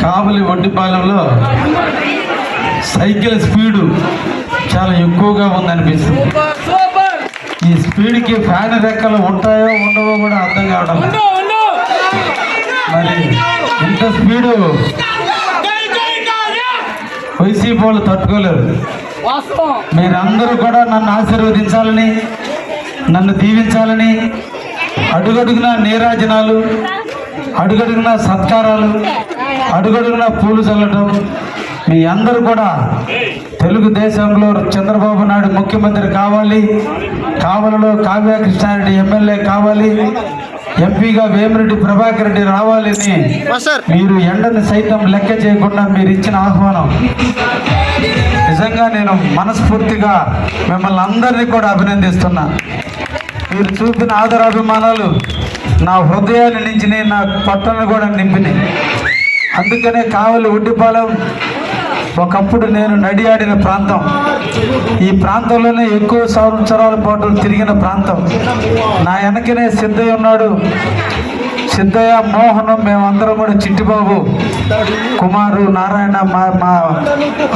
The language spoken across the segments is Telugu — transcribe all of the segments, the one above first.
కావలి వంటిపాలెంలో సైకిల్ స్పీడు చాలా ఎక్కువగా ఉందనిపిస్తుంది. ఈ స్పీడ్కి ఫ్యాన్ రెక్కలు ఉంటాయో ఉండవో కూడా అర్థం కావడం మరి ఇంత స్పీడు వైసీపీ వాళ్ళు తట్టుకోలేరు. మీరందరూ కూడా నన్ను ఆశీర్వదించాలని నన్ను దీవించాలని అడుగడుగున నీరాజనాలు అడుగడుగున సత్కారాలు అడుగడుగున పూలు చల్లటం. మీ అందరూ కూడా తెలుగుదేశంలో చంద్రబాబు నాయుడు ముఖ్యమంత్రి కావాలి. కావలిలో కావ్య కృష్ణారెడ్డి ఎమ్మెల్యే కావాలి. ఎంపీగా వేమిరెడ్డి ప్రభాకర్ రెడ్డి రావాలని మీరు ఎండని సైతం లెక్క చేయకుండా మీరు ఇచ్చిన ఆహ్వానం. నిజంగా నేను మనస్ఫూర్తిగా మిమ్మల్ని అందరినీ కూడా అభినందిస్తున్నా. మీరు చూపిన ఆదరాభిమానాలు నా హృదయాన్ని నించినాయి నా పొట్టను కూడా నింపినాయి. అందుకనే కావలి ఉడ్డిపాలెం ఒకప్పుడు నేను నడియాడిన ప్రాంతం. ఈ ప్రాంతంలోనే ఎక్కువ సంవత్సరాల పాటు తిరిగిన ప్రాంతం. నా వెనకనే సిద్ధయ్య ఉన్నాడు. సిద్ధయ్య మోహనం మేమందరం కూడా చిట్టిబాబు కుమారు నారాయణ మా మా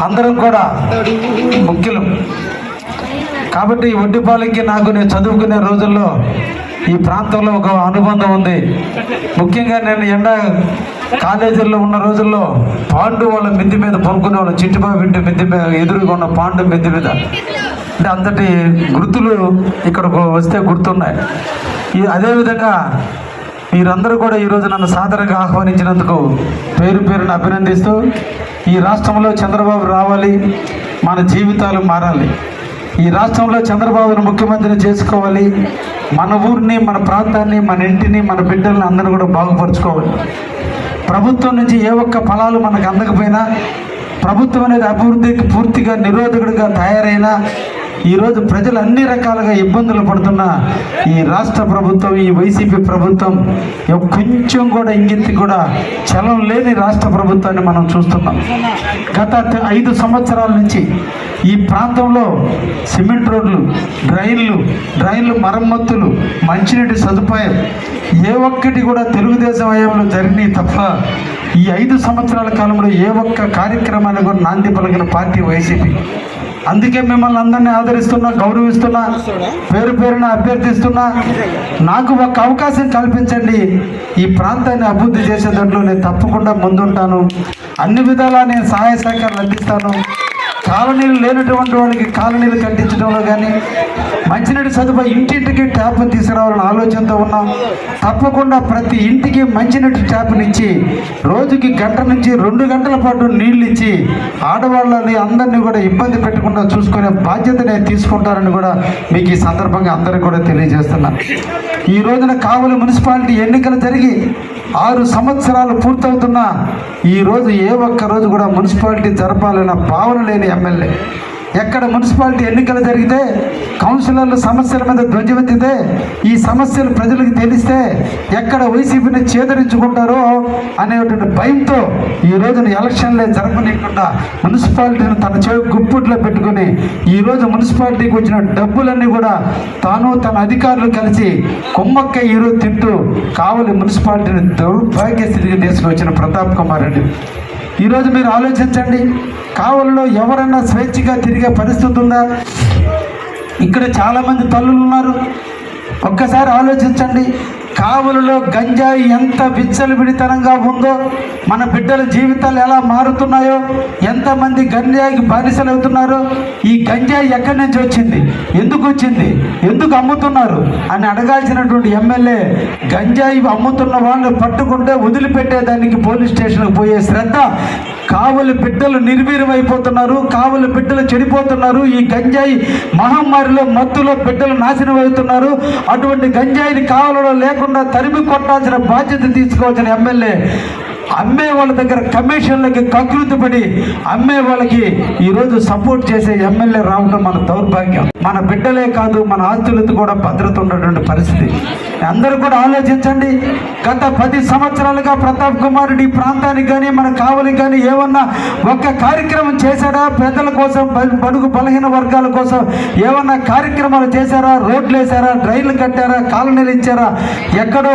అందరం కూడా ముఖ్యులు. కాబట్టి ఈ ఒడ్డిపాలెంకి నాకు నేను చదువుకునే రోజుల్లో ఈ ప్రాంతంలో ఒక అనుబంధం ఉంది. ముఖ్యంగా నేను ఎండ కాలేజీల్లో ఉన్న రోజుల్లో పాండు వాళ్ళ మిద్ది మీద పనుకునే వాళ్ళ చిట్టుబాబు ఇంటి మిద్ది మీద ఎదురుగా ఉన్న పాండు మిద్ది మీద. అంటే అంతటి గుర్తులు ఇక్కడకు వస్తే గుర్తున్నాయి. ఈ అదేవిధంగా మీరందరూ కూడా ఈరోజు నన్ను సాదరంగా ఆహ్వానించినందుకు పేరు పేరును అభినందిస్తూ ఈ రాష్ట్రంలో చంద్రబాబు రావాలి మన జీవితాలు మారాలి. ఈ రాష్ట్రంలో చంద్రబాబును ముఖ్యమంత్రిని చేసుకోవాలి. మన ఊరిని మన ప్రాంతాన్ని మన ఇంటిని మన బిడ్డల్ని అందరూ కూడా బాగుపరుచుకోవాలి. ప్రభుత్వం నుంచి ఏ ఒక్క ఫలాలు మనకు అందకపోయినా ప్రభుత్వం అనేది అభివృద్ధికి పూర్తిగా నిరోధకుడిగా తయారైనా ఈరోజు ప్రజలు అన్ని రకాలుగా ఇబ్బందులు పడుతున్న ఈ రాష్ట్ర ప్రభుత్వం ఈ వైసీపీ ప్రభుత్వం కొంచెం కూడా ఇంగిత్తి కూడా చలం లేని రాష్ట్ర ప్రభుత్వాన్ని మనం చూస్తున్నాం. గత ఐదు సంవత్సరాల నుంచి ఈ ప్రాంతంలో సిమెంట్ రోడ్లు డ్రైన్లు డ్రైన్లు మరమ్మతులు మంచినీటి సదుపాయం ఏ ఒక్కటి కూడా తెలుగుదేశం హయాంలో జరిగినాయి తప్ప ఈ ఐదు సంవత్సరాల కాలంలో ఏ ఒక్క కార్యక్రమాన్ని కూడా నాంది పలికిన పార్టీ వైసీపీ. అందుకే మిమ్మల్ని అందరినీ ఆదరిస్తున్నా గౌరవిస్తున్నా పేరు పేరున అభ్యర్థిస్తున్నా. నాకు ఒక అవకాశం కల్పించండి. ఈ ప్రాంతాన్ని అభివృద్ధి చేసే దాంట్లో నేను తప్పకుండా ముందుంటాను. అన్ని విధాలా నేను సహాయ సహకారాలు అందిస్తాను. కాలనీలు లేనటువంటి వాళ్ళకి కాలనీలు కట్టించడంలో కానీ మంచినీటి సదుపాయం ఇంటింటికి ట్యాప్ తీసుకురావాలని ఆలోచనతో ఉన్నాం. తప్పకుండా ప్రతి ఇంటికి మంచినీటి ట్యాప్నిచ్చి రోజుకి గంట నుంచి రెండు గంటల పాటు నీళ్ళు ఇచ్చి ఆడవాళ్ళని అందరినీ కూడా ఇబ్బంది పెట్టకుండా చూసుకునే బాధ్యత నేను తీసుకుంటానని కూడా మీకు ఈ సందర్భంగా అందరికీ కూడా తెలియజేస్తున్నా. ఈ రోజున కావలి మున్సిపాలిటీ ఎన్నికలు జరిగి ఆరు సంవత్సరాలు పూర్తవుతున్నా ఈ రోజు ఏ ఒక్క రోజు కూడా మున్సిపాలిటీ జరపాలన్న భావన లేని ఎమ్మెల్యే. ఎక్కడ మున్సిపాలిటీ ఎన్నికలు జరిగితే కౌన్సిలర్లు సమస్యల మీద ధ్వజమెత్తితే ఈ సమస్యలు ప్రజలకు తెలిస్తే ఎక్కడ వైసీపీని చేదరించుకుంటారో అనేటువంటి భయంతో ఈ రోజున ఎలక్షన్లే జరపనీయకుండా మున్సిపాలిటీని తన చెవి గుప్పుట్లో పెట్టుకుని ఈ రోజు మున్సిపాలిటీకి వచ్చిన డబ్బులన్నీ కూడా తాను తన అధికారులు కలిసి కొమ్మక్క ఈరోజు తింటూ కావలి మున్సిపాలిటీని దౌర్భాగ్య స్థితికి తీసుకొచ్చిన ప్రతాప్ కుమార్ రెడ్డి. ఈరోజు మీరు ఆలోచించండి కావలిలో ఎవరన్నా స్వేచ్ఛగా తిరిగే పరిస్థితి ఉందా? ఇక్కడ చాలామంది తల్లులు ఉన్నారు. ఒక్కసారి ఆలోచించండి కావులలో గంజాయి ఎంత విచ్చలవిడితనంగా ఉందో మన బిడ్డల జీవితాలు ఎలా మారుతున్నాయో ఎంతమంది గంజాయికి బానిసలు అవుతున్నారో ఈ గంజాయి ఎక్కడి నుంచి వచ్చింది? ఎందుకు వచ్చింది? ఎందుకు అమ్ముతున్నారు? అని అడగాల్సినటువంటి ఎమ్మెల్యే గంజాయి అమ్ముతున్న వాళ్ళని పట్టుకుంటే వదిలిపెట్టేదానికి పోలీస్ స్టేషన్కి పోయే శ్రద్ధ కావలి బిడ్డలు నిర్వీర్యమైపోతున్నారు కావలి బిడ్డలు చెడిపోతున్నారు ఈ గంజాయి మహమ్మారిలో మత్తులో బిడ్డలు నాశనం అవుతున్నారు అటువంటి గంజాయిని కావలలో లేకుండా తరిమి కొట్టాల్సిన బాధ్యత తీసుకోవాల్సిన ఎమ్మెల్యే అమ్మే వాళ్ళ దగ్గర కమిషన్లకి కకృతి పడి అమ్మే వాళ్ళకి ఈరోజు సపోర్ట్ చేసే ఎమ్మెల్యే రావడం మన దౌర్భాగ్యం. మన బిడ్డలే కాదు మన ఆస్తులతో కూడా భద్రత ఉన్నటువంటి పరిస్థితి. అందరూ కూడా ఆలోచించండి. గత పది సంవత్సరాలుగా ప్రతాప్ కుమార్ ఈ ప్రాంతానికి కానీ మన కావలికి కానీ ఏమన్నా ఒక్క కార్యక్రమం చేశాడా? పెద్దల కోసం బడుగు బలహీన వర్గాల కోసం ఏమన్నా కార్యక్రమాలు చేశారా? రోడ్లు వేశారా? డ్రైన్లు కట్టారా? కాలనీలు ఇచ్చారా? ఎక్కడో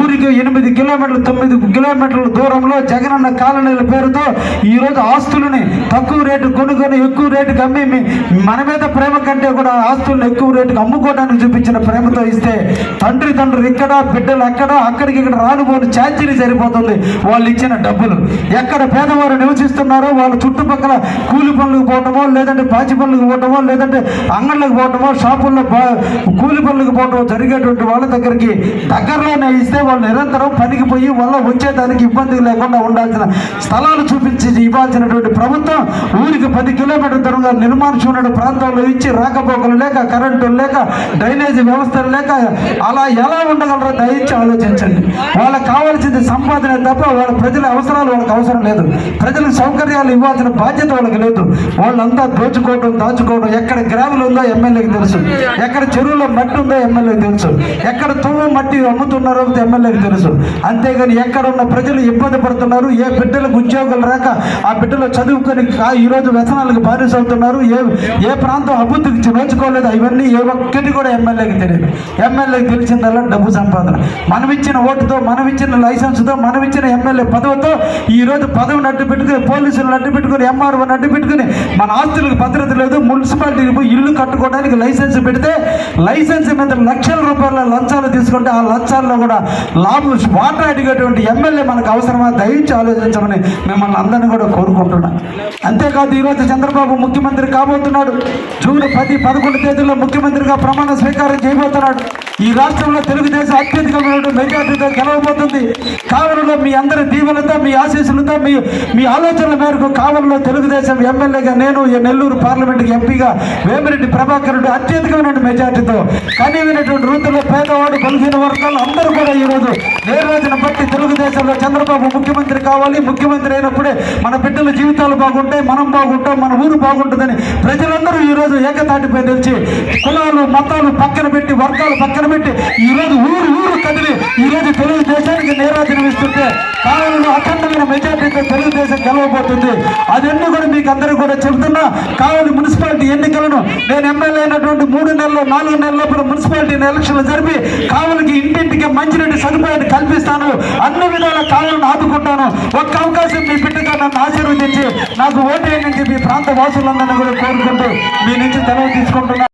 ఊరికి ఎనిమిది కిలోమీటర్లు తొమ్మిది కిలోమీటర్ల జగన్ జగనన్న కాలనీల పేరుతో ఈరోజు ఆస్తులని తక్కువ రేటు కొనుక్కొని ఎక్కువ రేటుకి అమ్మి మన మీద ప్రేమ కంటే కూడా ఆస్తులను ఎక్కువ రేటుకి అమ్ముకోవడానికి చూపించిన ప్రేమతో ఇస్తే తండ్రి తండ్రులు ఇక్కడ బిడ్డలు అక్కడ అక్కడికి ఇక్కడ రానుపోని ఛార్జీలు సరిపోతుంది వాళ్ళు ఇచ్చిన డబ్బులు. ఎక్కడ పేదవారు నివసిస్తున్నారో వాళ్ళ చుట్టుపక్కల కూలి పనులకు పోవటమో లేదంటే పాచి పనులకు పోవటమో లేదంటే అంగళ్ళకు పోవటమో షాపుల్లో కూలి పనులకు పోవటమో జరిగేటువంటి వాళ్ళ దగ్గరికి దగ్గరలోనే ఇస్తే వాళ్ళు నిరంతరం పనికి పోయి వాళ్ళ వచ్చేదానికి ఇబ్బంది లేకుండా ఉండాల్సిన స్థలాలు చూపించి ఇవ్వాల్సినటువంటి ప్రభుత్వం ఊరికి పది కిలోమీటర్ దూరంగా నిర్మానుష్యమైన ప్రాంతంలో ఇచ్చి రాకపోకలు లేక కరెంటు లేక డ్రైనేజీ వ్యవస్థలు లేక అలా ఎలా ఉండగలరో దయచి ఆలోచించండి. వాళ్ళకి కావాల్సింది సంపాదన తప్ప వాళ్ళ ప్రజల అవసరాలు వాళ్ళకి అవసరం లేదు. ప్రజల సౌకర్యాలు ఇవ్వాల్సిన బాధ్యత వాళ్ళకి లేదు. వాళ్ళంతా దోచుకోవడం దాచుకోవడం ఎక్కడ గ్రాములు ఉందో ఎమ్మెల్యేకి తెలుసు. ఎక్కడ చెరువులో మట్టి ఉందో ఎమ్మెల్యేకి తెలుసు. ఎక్కడ తువ్వ మట్టి అమ్ముతున్నారో ఎమ్మెల్యేకి తెలుసు. అంతేగాని ఎక్కడ ఉన్న ప్రజలు ఇబ్బంది పడుతున్నారు. ఏ బిడ్డలకు ఉద్యోగాలు రాక ఆ బిడ్డలు చదువుకొని ఈరోజు వ్యసనాలకు బారిస్ అవుతున్నారు ఏ ఏ ప్రాంతం అభివృద్ధికి నోచుకోలేదు. ఇవన్నీ ఏ ఒక్కటి కూడా ఎమ్మెల్యేకి తెలియదు. ఎమ్మెల్యేకి తెలిసిందల్లా డబ్బు సంపాదన. మనం ఇచ్చిన ఓటుతో మనం ఇచ్చిన లైసెన్స్తో మనం ఇచ్చిన ఎమ్మెల్యే పదవితో ఈరోజు పదవిని అడ్డు పెట్టుకుని పోలీసులను అడ్డు పెట్టుకుని ఎంఆర్ఓని అడ్డు పెట్టుకుని మన ఆస్తులకు భద్రత లేదు. మున్సిపాలిటీకి పోయి ఇల్లు కట్టుకోవడానికి లైసెన్స్ పెడితే లైసెన్స్ మీద లక్షల రూపాయల లంచాలు తీసుకుంటే ఆ లంచాల్లో కూడా లాభం. వాటా అడిగేటువంటి ఎమ్మెల్యే మనకు అవసరం అవసరమా దయించి ఆలోచించమని మిమ్మల్ని అందరినీ కూడా కోరుకుంటున్నాను అంతేకాదు ఈరోజు చంద్రబాబు ముఖ్యమంత్రి కాబోతున్నాడు. జూన్ పది పదకొండు తేదీల్లో ముఖ్యమంత్రిగా ప్రమాణ స్వీకారం చేయబోతున్నాడు. ఈ రాష్ట్రంలో తెలుగుదేశం అత్యధికమైన మెజార్టీతో గెలవబోతుంది. కావలిలో మీ అందరి దీవెనతో మీ ఆశీస్సులతో మీ మీ ఆలోచనల మేరకు కావలిలో తెలుగుదేశం ఎమ్మెల్యేగా నేను ఈ నెల్లూరు పార్లమెంట్కి ఎంపీగా వేమిరెడ్డి ప్రభాకర్ రెడ్డి అత్యధికమైన మెజార్టీతో కనీవినటువంటి వృత్తుల్లో పేదవాడు బలహీన వర్గాలు అందరూ కూడా ఈరోజు ఏ రోజున బట్టి తెలుగుదేశంలో చంద్రబాబు ముఖ్యమంత్రి కావాలి ముఖ్యమంత్రి అయినప్పుడే మన బిడ్డల జీవితాలు బాగుంటాయి మనం బాగుంటాం మన ఊరు బాగుంటుందని ప్రజలందరూ ఈ రోజు ఏకతాటిపై నిలిచి కులాలు మతాలు పక్కన పెట్టి వర్గాలు పక్కన పెట్టి ఈరోజు ఊరు ఊరు కదిలి ఈ తెలుగుదేశం తెలుగుదేశానికి నీరాజనం ఇస్తుంటే కావాలని అఖండమైన మెజార్టీతో తెలుగుదేశం గెలవబోతుంది. అదన్నీ కూడా మీకు అందరూ కూడా చెబుతున్నా కావాలి మున్సిపాలిటీ ఎన్నికలను నేను ఎమ్మెల్యే అయినటువంటి మూడు నెలలు నాలుగు నెలల లోపల మున్సిపాలిటీ ఎలక్షన్లు జరిపి కావలికి ఇంటింటికి మంచినీటి సదుపాయాన్ని కల్పిస్తాను. అన్ని విధాల కావాలని ఆదుకుంటాను. ఒక్క అవకాశం మీ బిడ్డగా నన్ను ఆశీర్వదించి నాకు ఓటేయని మీ ప్రాంత వాసులందరినీ కూడా కోరుకుంటూ మీ నుంచి సెలవు తీసుకుంటున్నాను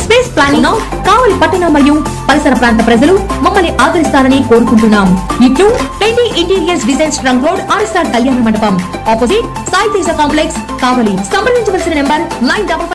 planning Kavali పట్టణ మరియు పరిసర ప్రాంత ప్రజలు మమ్మల్ని ఆదరిస్తారని కోరుకుంటున్నాం. ఇట్లు twenty interiors design trunk road RSR Kalyana Mandapam. Opposite Sai Teja complex Kavali. సంప్రదించవలసిన నెంబర్ నైన్ డబల్